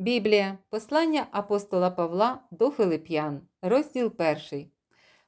Біблія, послання апостола Павла до Филип'ян, розділ 1.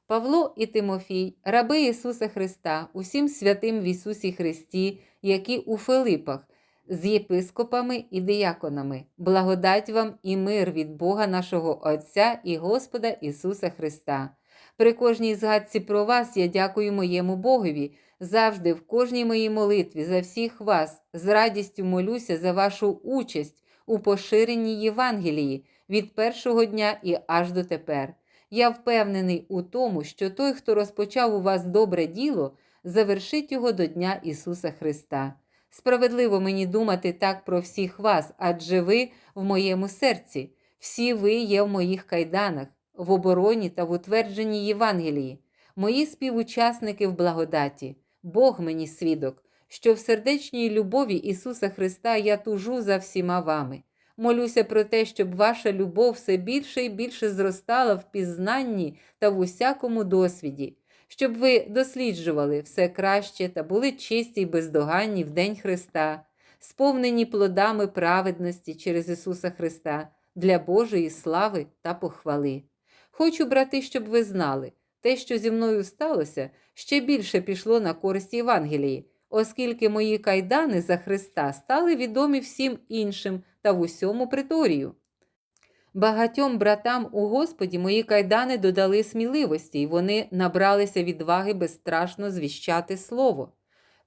Павло і Тимофій, раби Ісуса Христа, усім святим в Ісусі Христі, які у Филипах, з єпископами і дияконами, благодать вам і мир від Бога нашого Отця і Господа Ісуса Христа. При кожній згадці про вас я дякую моєму Богові, завжди в кожній моїй молитві за всіх вас, з радістю молюся за вашу участь у поширенні Євангелії від першого дня і аж до тепер. Я впевнений у тому, що той, хто розпочав у вас добре діло, завершить його до Дня Ісуса Христа. Справедливо мені думати так про всіх вас, адже ви в моєму серці, всі ви є в моїх кайданах, в обороні та в утвердженні Євангелії, мої співучасники в благодаті, Бог мені свідок, що в сердечній любові Ісуса Христа я тужу за всіма вами. Молюся про те, щоб ваша любов все більше і більше зростала в пізнанні та в усякому досвіді, щоб ви досліджували все краще та були чисті й бездоганні в День Христа, сповнені плодами праведності через Ісуса Христа для Божої слави та похвали. Хочу, брати, щоб ви знали, те, що зі мною сталося, ще більше пішло на користь Євангелії, оскільки мої кайдани за Христа стали відомі всім іншим та в усьому приторію. Багатьом братам у Господі мої кайдани додали сміливості, і вони набралися відваги безстрашно звіщати слово.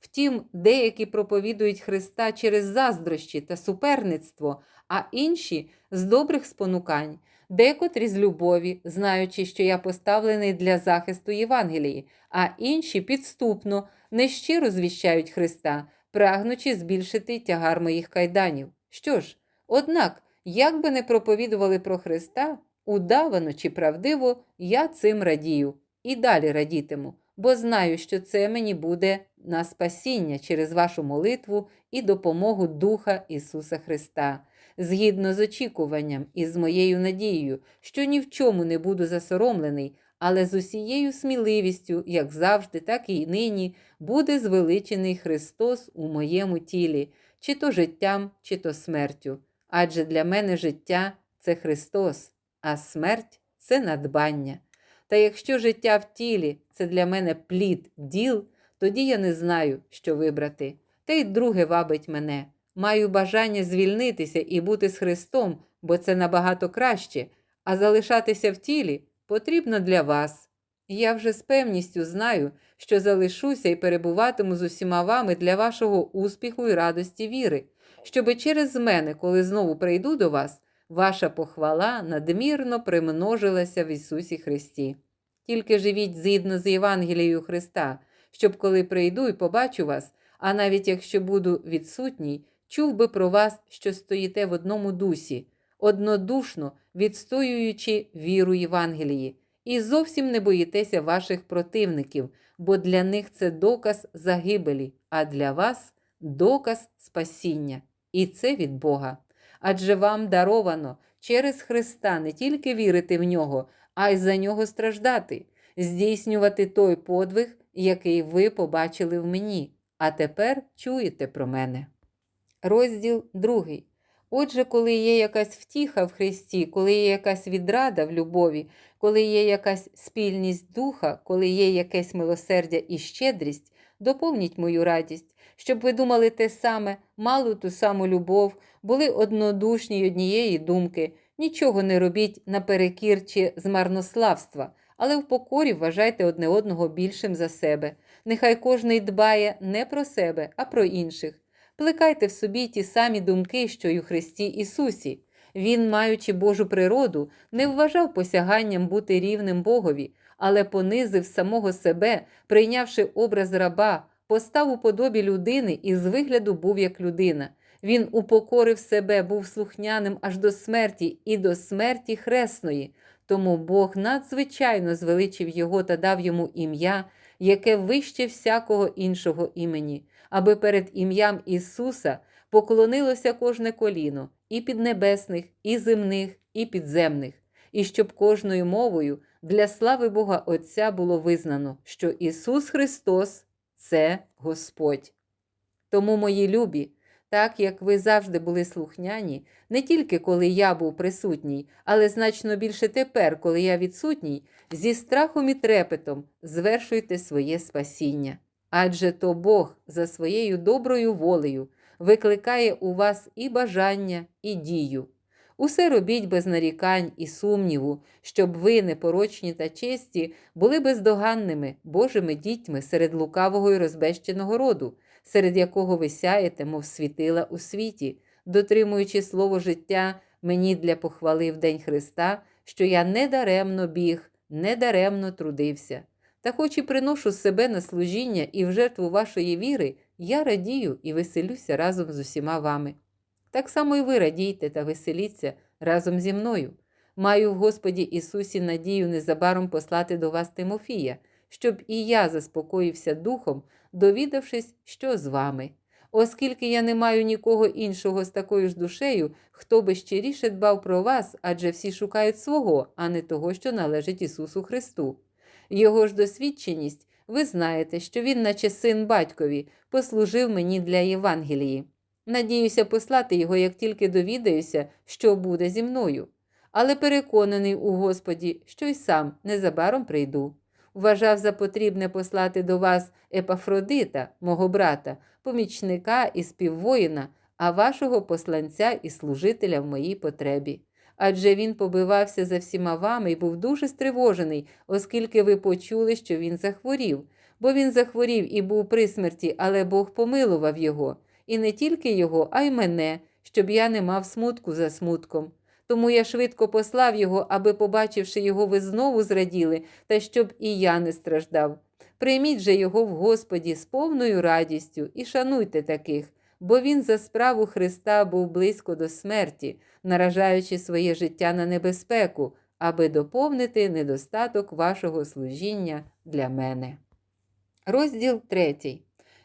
Втім, деякі проповідують Христа через заздрощі та суперництво, а інші з добрих спонукань, декотрі з любові, знаючи, що я поставлений для захисту Євангелії, а інші підступно, нещиро звіщають Христа, прагнучи збільшити тягар моїх кайданів. Що ж, однак, як би не проповідували про Христа, удавано чи правдиво, я цим радію і далі радітиму, бо знаю, що це мені буде на спасіння через вашу молитву і допомогу Духа Ісуса Христа, згідно з очікуванням і з моєю надією, що ні в чому не буду засоромлений, але з усією сміливістю, як завжди, так і нині, буде звеличений Христос у моєму тілі, чи то життям, чи то смертю. Адже для мене життя це Христос, а смерть це надбання. Та якщо життя в тілі це для мене плід діл, тоді я не знаю, що вибрати. Та й друге вабить мене. Маю бажання звільнитися і бути з Христом, бо це набагато краще, а залишатися в тілі потрібно для вас. Я вже з певністю знаю, що залишуся і перебуватиму з усіма вами для вашого успіху і радості віри, щоби через мене, коли знову прийду до вас, ваша похвала надмірно примножилася в Ісусі Христі. Тільки живіть згідно з Євангелією Христа, щоб коли прийду і побачу вас, а навіть якщо буду відсутній, чув би про вас, що стоїте в одному дусі, однодушно відстоюючи віру Євангелії, і зовсім не боїтеся ваших противників, бо для них це доказ загибелі, а для вас доказ спасіння. І це від Бога. Адже вам даровано через Христа не тільки вірити в нього, а й за нього страждати, здійснювати той подвиг, який ви побачили в мені, а тепер чуєте про мене. Розділ 2. Отже, коли є якась втіха в Христі, коли є якась відрада в любові, коли є якась спільність духа, коли є якесь милосердя і щедрість, доповніть мою радість, щоб ви думали те саме, мали ту саму любов, були однодушні й однієї думки, нічого не робіть наперекір чи з марнославства, але в покорі вважайте одне одного більшим за себе. Нехай кожний дбає не про себе, а про інших. Плекайте в собі ті самі думки, що й у Христі Ісусі. Він, маючи Божу природу, не вважав посяганням бути рівним Богові, але понизив самого себе, прийнявши образ раба, постав у подобі людини і з вигляду був як людина. Він упокорив себе, був слухняним аж до смерті і до смерті хресної. Тому Бог надзвичайно звеличив його та дав йому ім'я, яке вище всякого іншого імені, аби перед ім'ям Ісуса поклонилося кожне коліно, і піднебесних, і земних, і підземних, і щоб кожною мовою для слави Бога Отця було визнано, що Ісус Христос це Господь. Тому, мої любі, так як ви завжди були слухняні, не тільки коли я був присутній, але значно більше тепер, коли я відсутній, зі страхом і трепетом звершуйте своє спасіння. Адже то Бог за своєю доброю волею викликає у вас і бажання, і дію. Усе робіть без нарікань і сумніву, щоб ви, непорочні та честі, були бездоганними Божими дітьми серед лукавого і розбещеного роду, серед якого ви сяєте, мов світила у світі, дотримуючи слово життя мені для похвали в День Христа, що я недаремно біг, недаремно трудився. Та хоч і приношу себе на служіння і в жертву вашої віри, я радію і веселюся разом з усіма вами. Так само і ви радійте та веселіться разом зі мною. Маю в Господі Ісусі надію незабаром послати до вас Тимофія, щоб і я заспокоївся духом, довідавшись, що з вами. Оскільки я не маю нікого іншого з такою ж душею, хто би щиріше дбав про вас, адже всі шукають свого, а не того, що належить Ісусу Христу. Його ж досвідченість, ви знаєте, що він, наче син батькові, послужив мені для Євангелії. Надіюся послати його, як тільки довідаюся, що буде зі мною. Але переконаний у Господі, що й сам незабаром прийду. Вважав за потрібне послати до вас Епафродита, мого брата, помічника і співвоїна, а вашого посланця і служителя в моїй потребі. Адже він побивався за всіма вами і був дуже стривожений, оскільки ви почули, що він захворів, бо він захворів і був при смерті, але Бог помилував його, і не тільки його, а й мене, щоб я не мав смутку за смутком. Тому я швидко послав його, аби, побачивши його, ви знову зраділи, та щоб і я не страждав. Прийміть же його в Господі з повною радістю і шануйте таких, бо він за справу Христа був близько до смерті, наражаючи своє життя на небезпеку, аби доповнити недостаток вашого служіння для мене. Розділ 3.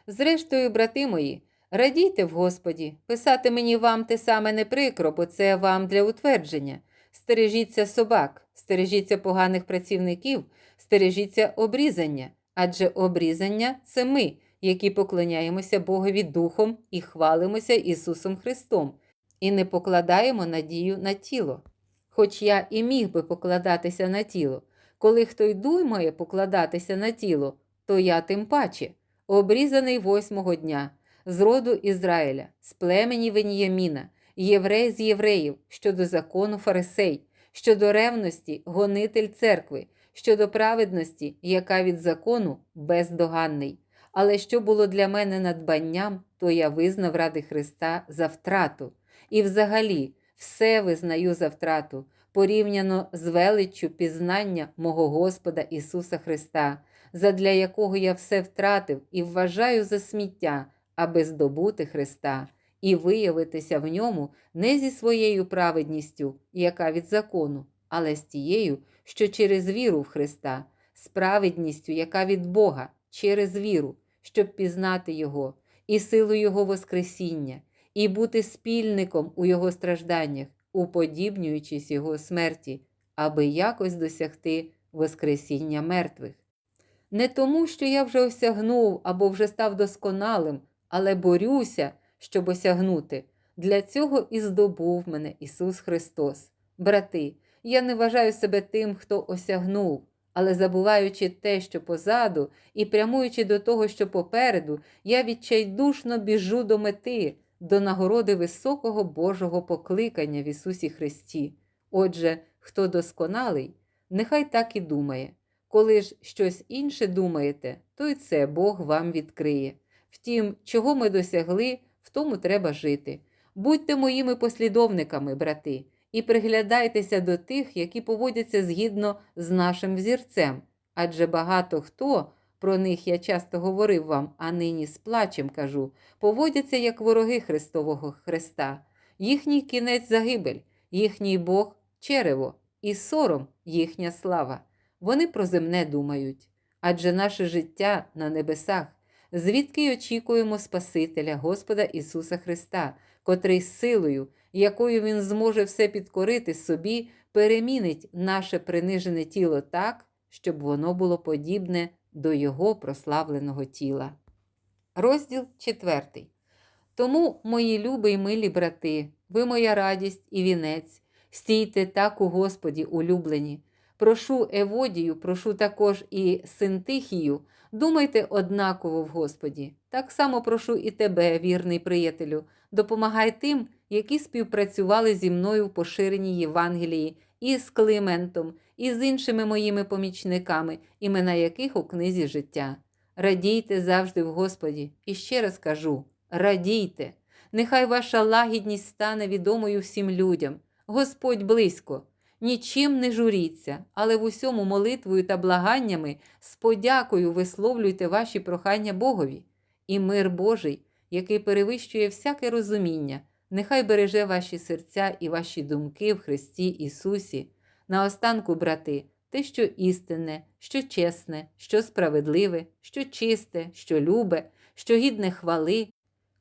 Зрештою, брати мої, радійте в Господі, писати мені вам те саме не прикро, бо це вам для утвердження. Стережіться собак, стережіться поганих працівників, стережіться обрізання, адже обрізання це ми, які поклоняємося Богові Духом і хвалимося Ісусом Христом, і не покладаємо надію на тіло. Хоч я і міг би покладатися на тіло, коли хто й думає покладатися на тіло, то я тим паче, обрізаний восьмого дня, з роду Ізраїля, з племені Веніяміна, єврей з євреїв, щодо закону фарисей, щодо ревності, гонитель церкви, щодо праведності, яка від закону бездоганний. Але що було для мене надбанням, то я визнав ради Христа за втрату. І взагалі все визнаю за втрату, порівняно з величчю пізнання мого Господа Ісуса Христа, задля якого я все втратив і вважаю за сміття, аби здобути Христа і виявитися в ньому не зі своєю праведністю, яка від закону, але з тією, що через віру в Христа, з праведністю, яка від Бога, через віру, щоб пізнати Його, і силу Його Воскресіння, і бути спільником у Його стражданнях, уподібнюючись Його смерті, аби якось досягти Воскресіння мертвих. Не тому, що я вже осягнув або вже став досконалим, але борюся, щоб осягнути. Для цього і здобув мене Ісус Христос. Брати, я не вважаю себе тим, хто осягнув, але забуваючи те, що позаду, і прямуючи до того, що попереду, я відчайдушно біжу до мети, до нагороди високого Божого покликання в Ісусі Христі. Отже, хто досконалий, нехай так і думає. Коли ж щось інше думаєте, то й це Бог вам відкриє. Втім, чого ми досягли, в тому треба жити. Будьте моїми послідовниками, брати, і приглядайтеся до тих, які поводяться згідно з нашим взірцем, адже багато хто, про них я часто говорив вам, а нині з плачем кажу, поводяться як вороги Христового Христа. Їхній кінець загибель, їхній Бог черево, і сором їхня слава. Вони про земне думають, адже наше життя на небесах, звідки й очікуємо Спасителя Господа Ісуса Христа, котрий силою, якою Він зможе все підкорити собі, перемінить наше принижене тіло так, щоб воно було подібне до Його прославленого тіла. Розділ 4. Тому, мої любі й милі брати, ви моя радість і вінець, стійте так у Господі, улюблені. Прошу Еводію, прошу також і Синтихію, думайте однаково в Господі. Так само прошу і тебе, вірний приятелю, допомагай тим, які співпрацювали зі мною в поширенні Євангелії, і з Климентом, і з іншими моїми помічниками, імена яких у книзі життя. Радійте завжди в Господі, і ще раз кажу: радійте! Нехай ваша лагідність стане відомою всім людям. Господь близько. Нічим не журіться, але в усьому молитвою та благаннями з подякою висловлюйте ваші прохання Богові. І мир Божий, який перевищує всяке розуміння, нехай береже ваші серця і ваші думки в Христі Ісусі. Наостанку, брати, те, що істинне, що чесне, що справедливе, що чисте, що любе, що гідне хвали,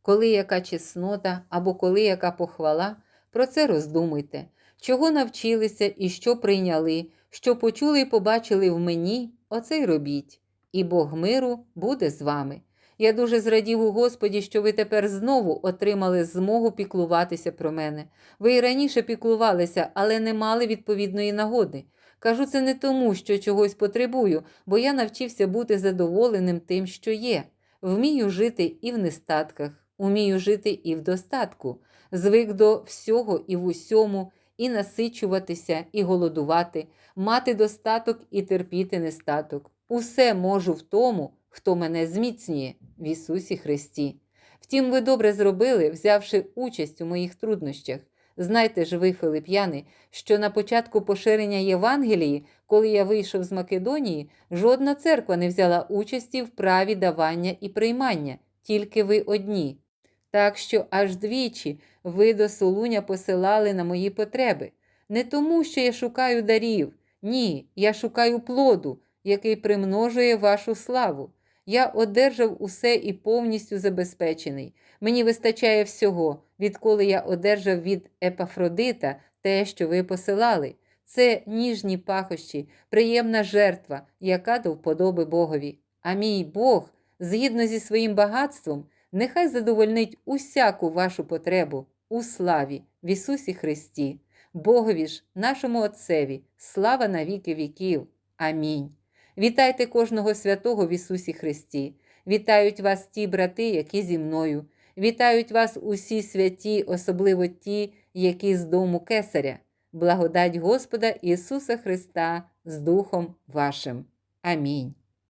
коли яка чеснота або коли яка похвала, про це роздумуйте, чого навчилися і що прийняли, що почули і побачили в мені, оце й робіть, і Бог миру буде з вами. Я дуже зрадів у Господі, що ви тепер знову отримали змогу піклуватися про мене. Ви і раніше піклувалися, але не мали відповідної нагоди. Кажу це не тому, що чогось потребую, бо я навчився бути задоволеним тим, що є. Вмію жити і в нестатках, умію жити і в достатку, звик до всього і в усьому, і насичуватися, і голодувати, мати достаток і терпіти нестаток. Усе можу в тому, хто мене зміцнює в Ісусі Христі. Втім, ви добре зробили, взявши участь у моїх труднощах. Знайте ж ви, Филип'яни, що на початку поширення Євангелії, коли я вийшов з Македонії, жодна церква не взяла участі в праві давання і приймання, тільки ви одні. Так що аж двічі ви до Солуня посилали на мої потреби. Не тому, що я шукаю дарів, ні, я шукаю плоду, який примножує вашу славу. Я одержав усе і повністю забезпечений. Мені вистачає всього, відколи я одержав від Епафродита те, що ви посилали. Це ніжні пахощі, приємна жертва, яка до вподоби Богові. А мій Бог, згідно зі своїм багатством, нехай задовольнить усяку вашу потребу у славі в Ісусі Христі. Богові ж, нашому Отцеві, слава на віки віків. Амінь. Вітайте кожного святого в Ісусі Христі. Вітають вас ті брати, які зі мною. Вітають вас усі святі, особливо ті, які з дому Кесаря. Благодать Господа Ісуса Христа з Духом вашим. Амінь.